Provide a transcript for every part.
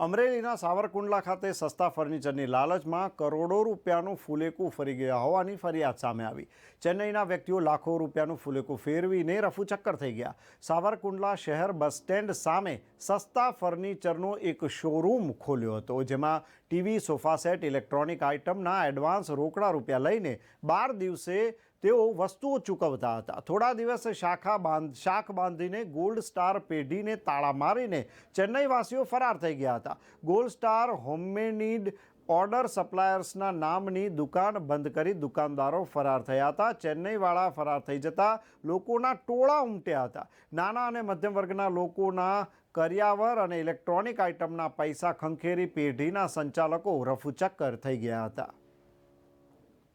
અમરેલીના સાવરકુંડલા ખાતે સસ્તા ફર્નિચરની લાલચમાં કરોડો રૂપિયાનું ફૂલેકું ફરી ગયા હોવાની ફરિયાદ સામે આવી. ચેન્નઈના વ્યક્તિઓ લાખો રૂપિયાનું ફૂલેકું ફેરવીને રફુચક્કર થઈ ગયા. સાવરકુંડલા શહેર બસ સ્ટેન્ડ સામે સસ્તા ફર્નિચરનો એક શોરૂમ ખોલ્યો હતો, જેમાં ટીવી, સોફા સેટ, ઇલેક્ટ્રોનિક આઇટમના એડવાન્સ રોકડા રૂપિયા લઈને બાર દિવસે તેઓ વસ્તુઓ ચૂકવતા હતા. થોડા દિવસ શાખા બાંધ, શાખ બાંધીને ગોલ્ડ સ્ટાર પેઢીને તાળા મારીને ચેન્નઈવાસીઓ ફરાર થઈ ગયા હતા. ગોલ્ડ સ્ટાર હોમમેડ ઓર્ડર સપ્લાયર્સના નામની દુકાન બંધ કરી દુકાનદારો ફરાર થયા હતા. ચેન્નઈવાળા ફરાર થઈ જતા લોકોના ટોળા ઉમટ્યા હતા. નાના અને મધ્યમ વર્ગના લોકોના કરિયાવર અને ઇલેક્ટ્રોનિક આઇટમના પૈસા ખંખેરી પેઢીના સંચાલકો રફુચક્કર થઈ ગયા હતા.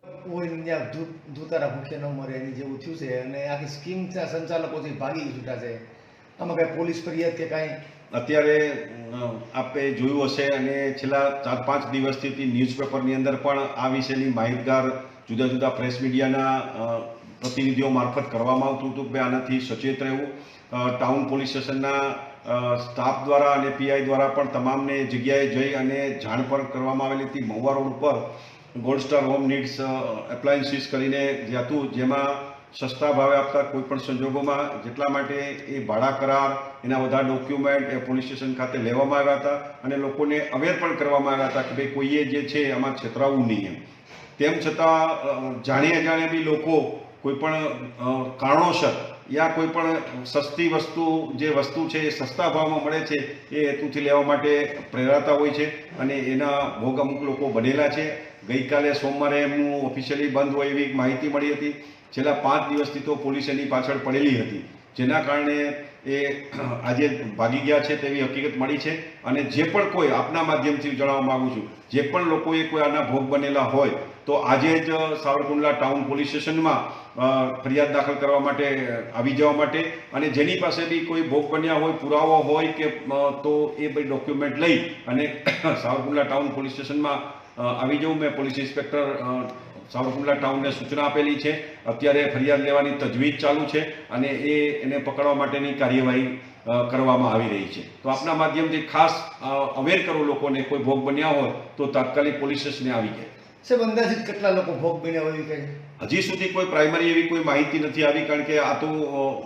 ધૂ ધૂતારા ભૂખે ન મરે, એની જેવું થયું છે. અને આખી સ્કીમ સંચાલકોથી ભાગી છૂટા છે. આમાં કાંઈ પોલીસ ફરિયાદ કે કાંઈ? અત્યારે આપે જોયું હશે અને છેલ્લા ચાર પાંચ દિવસથી ન્યૂઝપેપરની અંદર પણ આ વિશેની માહિતગાર, જુદા જુદા પ્રેસ મીડિયાના પ્રતિનિધિઓ મારફત કરવામાં આવતું હતું કે આનાથી સચેત રહેવું. ટાઉન પોલીસ સ્ટેશનના સ્ટાફ દ્વારા અને પીઆઈ દ્વારા પણ તમામને જગ્યાએ જઈ અને જાણ પણ કરવામાં આવેલી હતી. મહુવા રોડ ઉપર gold star home needs appliances કરીને જે હતું જેમાં સસ્તા ભાવે આપતા કોઈ પણ સંજોગોમાં જેટલા માટે એ ભાડા કરાર, એના બધા ડોક્યુમેન્ટ એ પોલીસ સ્ટેશન ખાતે લેવામાં આવ્યા હતા અને લોકોને અવેર પણ કરવામાં આવ્યા હતા કે ભાઈ કોઈએ જે છે આમાં છેતરાવું નહીં એમ. તેમ છતાં જાણી અજાણે બી લોકો કોઈ પણ કારણોસર યા કોઈ પણ સસ્તી વસ્તુ, જે વસ્તુ છે એ સસ્તા ભાવમાં મળે છે, એ હેતુથી લેવા માટે પ્રેરાતા હોય છે અને એના ભોગ અમુક લોકો બનેલા છે. ગઈકાલે સોમવારે એમનું ઓફિશિયલી બંધ હોય એવી માહિતી મળી હતી. છેલ્લા પાંચ દિવસથી તો પોલીસ એની પાછળ પડેલી હતી. જેના કારણે એ આજે ભાગી ગયા છે તેવી હકીકત મળી છે. અને જે પણ કોઈ આપના માધ્યમથી જણાવવા માગું છું, જે પણ લોકોએ કોઈ આના ભોગ બનેલા હોય, તો આજે જ સાવરકુંડલા ટાઉન પોલીસ સ્ટેશનમાં ફરિયાદ દાખલ કરવા માટે આવી જવા માટે અને જેની પાસે બી કોઈ ભોગ બન્યા હોય, પુરાવો હોય કે તો એ બધી ડોક્યુમેન્ટ લઈ અને સાવરકુંડલા ટાઉન પોલીસ સ્ટેશનમાં આવી જવું. મેં પોલીસ ઇન્સ્પેક્ટર સાવરકુંડલા ટાઉનને સૂચના આપેલી છે. અત્યારે ફરિયાદ લેવાની તજવીજ ચાલુ છે અને એ એને પકડવા માટેની કાર્યવાહી કરવામાં આવી રહી છે. તો આપના માધ્યમથી ખાસ અવેર કરો લોકોને કોઈ ભોગ બન્યા હોય તો તાત્કાલિક પોલીસ સ્ટેશને આવી જાય. સાહેબ અંદાજિત કેટલા લોકો ભોગ બન્યા હોય કંઈ હજી સુધી કોઈ પ્રાઇમરી એવી કોઈ માહિતી નથી આવી કારણ કે આ તો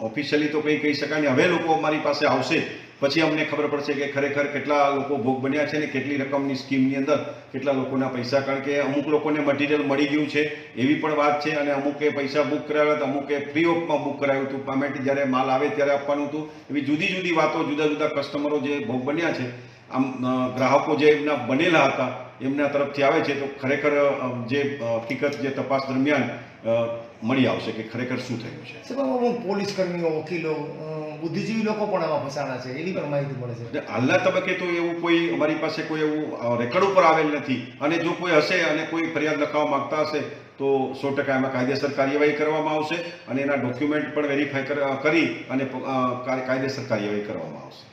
ઓફિશિયલી તો કંઈ કહી શકાય ને હવે લોકો અમારી પાસે આવશે પછી અમને ખબર પડશે કે ખરેખર કેટલા લોકો ભોગ બન્યા છે ને કેટલી રકમની સ્કીમની અંદર કેટલા લોકોના પૈસા, કારણ કે અમુક લોકોને મટીરિયલ મળી ગયું છે, એવી પણ વાત છે. અને અમુકે પૈસા બુક કરાવ્યા હતા અમુકે ફ્રી ઓફમાં બુક કરાવ્યું હતું. પેમેન્ટ જ્યારે માલ આવે ત્યારે આપવાનું હતું. એવી જુદી જુદી વાતો, જુદા જુદા કસ્ટમરો જે ભોગ બન્યા છે, આમ ગ્રાહકો જે એમના બનેલા હતા, એમના તરફથી આવે છે, તો ખરેખર જે હકીકત જે તપાસ દરમિયાન મળી આવશે કે ખરેખર શું થયું છે. પોલીસ કર્મીઓ, વકીલો બુદ્ધિજીવી લોકો પણ આમાં ફસાણા છે એવી પણ માહિતી મળે છે. હાલના તબક્કે તો એવું કોઈ અમારી પાસે કોઈ એવું રેકર્ડ ઉપર આવેલ નથી. અને જો કોઈ હશે અને કોઈ ફરિયાદ લખાવવા માંગતા હશે, તો સો ટકા એમાં કાયદેસર કાર્યવાહી કરવામાં આવશે અને એના ડોક્યુમેન્ટ પણ વેરીફાઈ કરી અને કાયદેસર કાર્યવાહી કરવામાં આવશે.